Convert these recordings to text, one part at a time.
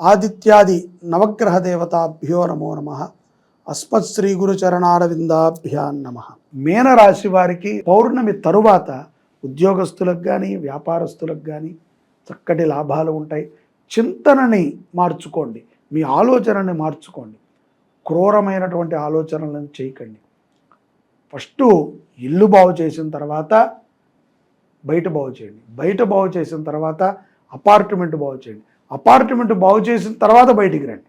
ఆదిత్యాది నవగ్రహ దేవతాభ్యో నమో నమ. అస్మత్ శ్రీ గురు చరణారవిందాభ్యా నమ. మీనరాశి వారికి పౌర్ణమి తరువాత ఉద్యోగస్తులకు కానీ వ్యాపారస్తులకు కానీ చక్కటి లాభాలు ఉంటాయి. చింతనని మార్చుకోండి. మీ ఆలోచనని మార్చుకోండి. క్రూరమైనటువంటి ఆలోచనలను చేయకండి. ఫస్ట్ ఇల్లు బాగు చేసిన తర్వాత బయట బాగు చేయండి. బయట బాగు చేసిన తర్వాత అపార్ట్మెంట్ బాగు చేయండి. అపార్ట్మెంట్ బాగు చేసిన తర్వాత బయటికి రండి.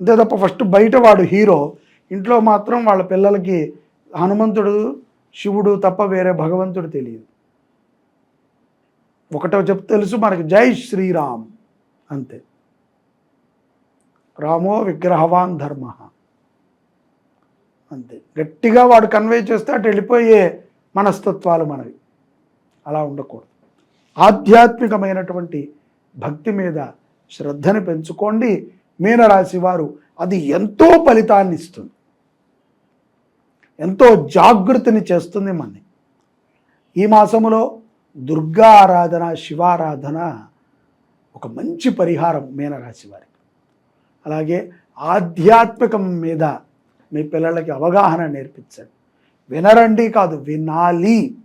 అంతే తప్ప ఫస్ట్ బయట వాడు హీరో. ఇంట్లో మాత్రం వాళ్ళ పిల్లలకి హనుమంతుడు శివుడు తప్ప వేరే భగవంతుడు తెలియదు. ఒకటో చెప్ తెలుసు మనకి జై శ్రీరామ్ అంతే. రామో విగ్రహవాన్ ధర్మ అంతే. గట్టిగా వాడు కన్వే చేస్తే అటు వెళ్ళిపోయే మనస్తత్వాలు మనవి. అలా ఉండకూడదు. ఆధ్యాత్మికమైనటువంటి భక్తి మీద శ్రద్ధని పెంచుకోండి. మీనరాశి వారు అది ఎంతో ఫలితాన్ని ఇస్తుంది. ఎంతో జాగృతిని చేస్తుంది మనని. ఈ మాసములో దుర్గా ఆరాధన శివారాధన ఒక మంచి పరిహారం మీనరాశి వారికి. అలాగే ఆధ్యాత్మికం మీద మీ పిల్లలకి అవగాహన నేర్పించండి. వినరండి కాదు వినాలి.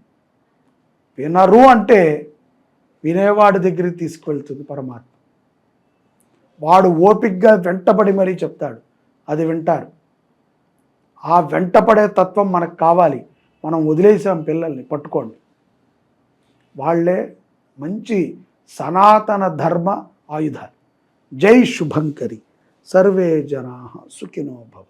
వినరు అంటే వినేవాడి దగ్గరికి తీసుకువెళ్తుంది పరమాత్మ. వాడు ఓపిగ్గా వెంటపడి మరీ చెప్తాడు. అది వింటారు. ఆ వెంటపడే తత్వం మనకు కావాలి. మనం వదిలేసాం పిల్లల్ని పట్టుకోండి. వాళ్ళే మంచి సనాతన ధర్మ ఆయుధాలు. జై శుభంకరి. సర్వే జనా సుఖినో భవ.